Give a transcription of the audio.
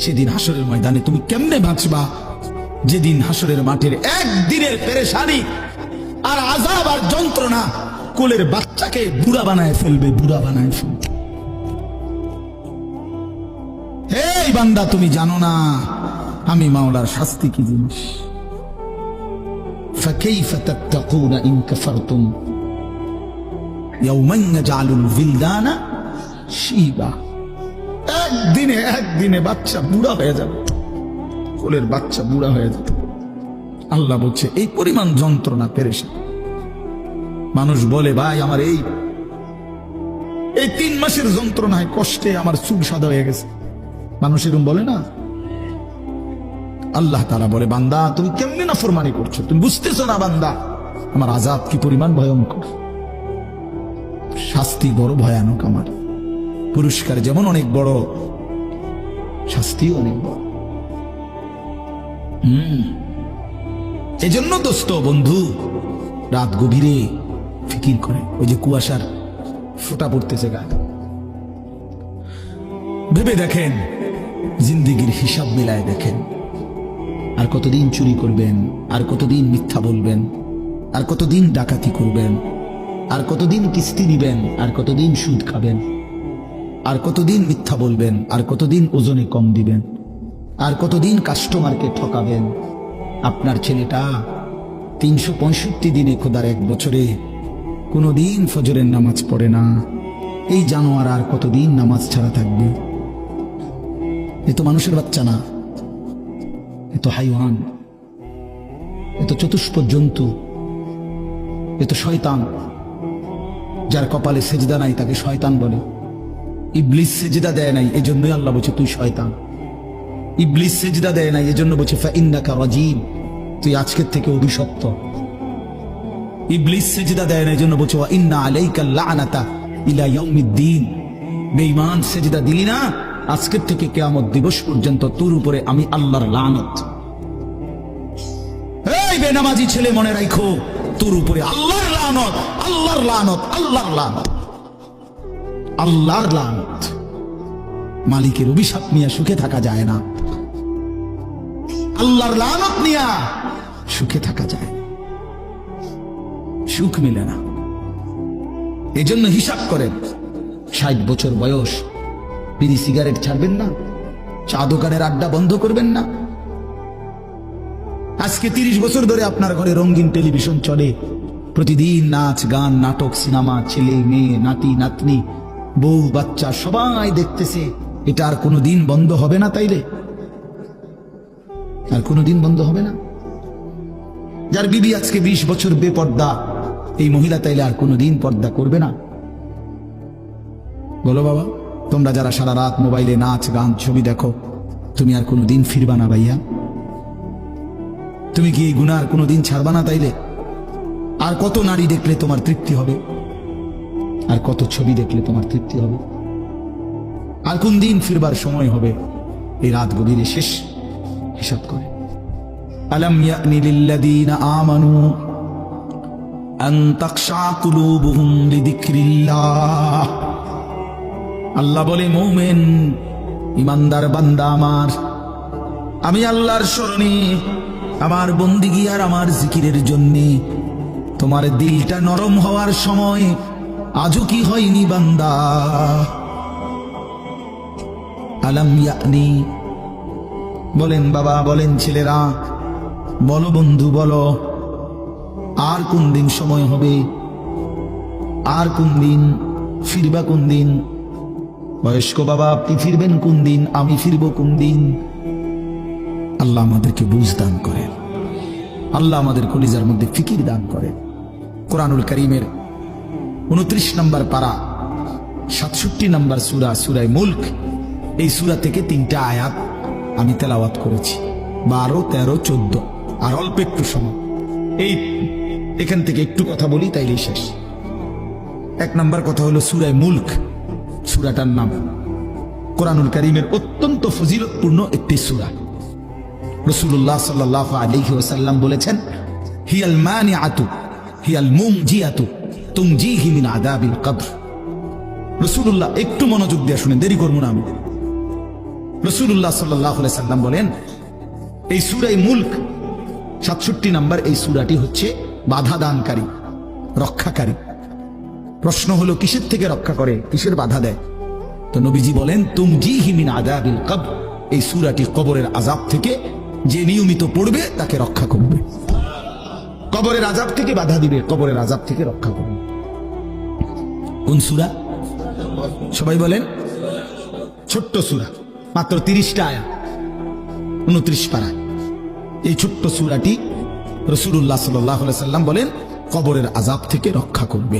সেদিন হাসরের ময়দানে তুমি কেমনে বাঁচবা যেদিন হাসরের মাঠের একদিনের পেরেশানি আর আজাব আর যন্ত্রণা কোলের বাচ্চাকে বুড়া বানায় ফেলবে বুড়া বানায় ফেলবে এই বান্দা তুমি জানো না আমি মাওলার শাস্তি কি জিনিস فكيف تتقون إن كفرتم يوما يجعل الولدان شيبا একদিনে একদিনে বাচ্চা বুড়া হয়ে যাবে। কোলের বাচ্চা বুড়া হয়ে যাবে। আল্লাহ বলছে, এই পরিমাণ যন্ত্রণা পেরেছে। মানুষ বলে, ভাই, আমার এই এই তিন মাসের যন্ত্রণায় কষ্টে আমার চুল সাদা হয়ে গেছে। মানুষ এরকম বলে না। আল্লাহ তারা বলে, বান্দা, তুমি কেমনি না ফরমানি করছ? তুমি বুঝতেছো না, বান্দা, আমার আজাদ কি পরিমাণ ভয়ঙ্কর? শাস্তি বড় ভয়ানক আমার। পুরস্কার যেমন অনেক বড়, শাস্তিও অনেক বড়। হম। এজন্য দোস্ত বন্ধু, রাত গভীরে ফিকির করে, ওই যে কুয়াশার ফোটা পড়তেছে গায়ে ভেবে দেখেন, জিন্দিগির হিসাব মিলায় দেখেন, আর কতদিন চুরি করবেন, আর কতদিন মিথ্যা বলবেন, আর কতদিন ডাকাতি করবেন, আর কতদিন কিস্তি নিবেন, আর কতদিন সুদ খাবেন। আর কতদিন মিথ্যা বলবেন, আর কতদিন ওজনে কম দিবেন, আর কতদিন কাস্টমারকে ঠকাবেন? আপনার ছেলেটা তিনশো পঁয়ষট্টি দিনে খোদার এক বছরে কোনোদিন ফজরের নামাজ পড়ে না। এই জানোয়ার আর কতদিন নামাজ ছাড়া থাকবে? এ তো মানুষের বাচ্চা না, এ তো হাইওয়ান, এ তো চতুষ্প জন্তু, এ তো শয়তান, যার কপালে সেজদা নাই তাকে শয়তান বলে। ইবলিস সেজদা দেয় নাই, এজন্যই আল্লাহ বলছে তুই শয়তান। ইবলিস সেজদা দেয় নাই, এজন্য বলছে, ফাইন্নাকা রাজিম তুই আজকের থেকে অভিশপ্ত। ইবলিস সেজদা দেয় না এজন্য বলছে ইন্না আলাইকা ইলা ইয়াউমিদ্দিন। বেঈমান সেজদা দিলি না, আজকের থেকে কিয়ামত দিবস পর্যন্ত তোর উপরে আমি আল্লাহর লানত। এই বেনামাজি ছেলে মনে রাখো তোর উপরে আল্লাহর লানত আল্লাহর লানত আল্লাহর লানত। আল্লাহর লানত। মালিকের অভিশাপ নিয়ে সুখে থাকা যায় না। আল্লাহর লানত নিয়া সুখে থাকা যায় সুখ মিলে না। এজন্য হিসাব করেন, ষাট বছর বয়স, বিড়ি সিগারেট ছাড়বেন না চা দোকানের আড্ডা বন্ধ করবেন না। আজকে তিরিশ বছর ধরে আপনার ঘরে রঙিন টেলিভিশন চলে। প্রতিদিন নাচ, গান, নাটক, সিনেমা, ছেলে, মেয়ে, নাতি, নাতনি বউ বাচ্চা সবাই দেখতেছে, এটা আর কোনো দিন বন্ধ হবে না তাইলে? আর কোনো দিন বন্ধ হবে না? যার বিবি আজকে বিশ বছর বেপর্দা, এই মহিলা তাইলে আর কোনো দিন পর্দা করবে না? বলো বাবা, তোমরা যারা সারা রাত মোবাইলে নাচ, গান, ছবি দেখো, তুমি আর কোনো দিন ফিরবা না ভাইয়া? তুমি কি এই গুণা আর কোনো দিন ছাড়বা না তাইলে? আর কত নারী দেখলে তোমার তৃপ্তি হবে? আর কত ছবি দেখলে তোমার তৃপ্তি হবে? আর কোন দিন ফিরবার সময় হবে? এই রাত গভীরে শেষ হিসাব করে। আলম ইয়ানি আমানু আন তাখশা কুলুবুহুম লিযিকরিল্লাহ। আল্লাহ বলে, মুমিন, ইমানদার বান্দা আমার, আমি আল্লাহর স্মরণে আমার বন্দিগি আর আমার জিকিরের জন্যে তোমার দিলটা নরম হওয়ার সময় আজও কি হয়নি বান্দা? আলাম ইয়ানি? বলেন বাবা, বলেন ছেলেরা, বলো বন্ধু, বলো, আর কোন দিন সময় হবে? আর কোন দিন ফিরবা কোন দিন? বয়স্ক বাবা, আপনি ফিরবেন কোন দিন? আমি ফিরব কোন দিন? আল্লাহ আমাদেরকে বুঝ দান করেন। আল্লাহ আমাদের কলিজার মধ্যে ফিকির দান করেন। কোরআনুল করিমের উনত্রিশ নম্বর পারা, সাতষট্টি নম্বর সুরা, সুরায় মুল্ক। এই সুরা থেকে তিনটা আয়াত আমি তেলাওয়াত করেছি। বারো, তেরো, চোদ্দ, আর অল্প একটু সময়। এই, এখান থেকে একটু কথা বলি, তাইলেই শেষ। এক নম্বর কথা হলো সুরায় মুল্ক, সুরাটার নাম। কোরআনুল করিমের অত্যন্ত ফজিলতপূর্ণ একটি সুরা। রসুল্লাহ সাল্লাহ ওসাল্লাম বলেছেন, হিয়াল মানি আতু হিয়াল মুং জি আতু তুম জি আদাবিল কবর। রসুল্লাহ একটু মনোযোগ দিয়ে শুনে দেরি করব না আমি। রসুল্লাহ সাল্লাহ সাল্লাম বলেন, এই সুরাই মুল্ক, সাতষট্টি নাম্বার এই সুরাটি হচ্ছে বাধা দানকারী রক্ষাকারী। প্রশ্ন হলো, কিসের থেকে রক্ষা করে, কিসের বাধা দেয়? তো নবীজি বলেন তুম জি হিমিন আদাবিল কব এই সুরাটি কবরের আজাব থেকে যে নিয়মিত পড়বে, তাকে রক্ষা করবে। কবরের আজাব থেকে বাধা দিবে, কবরের আজাব থেকে রক্ষা করবে। কোন সুরা? সবাই বলেন। ছোট্ট সুরা, মাত্র তিরিশটা আয়া উনত্রিশ পারা। এই ছোট্ট সুরাটি রসুল্লাহ সাল্লাহ সাল্লাম বলেন, কবরের আজাব থেকে রক্ষা করবে।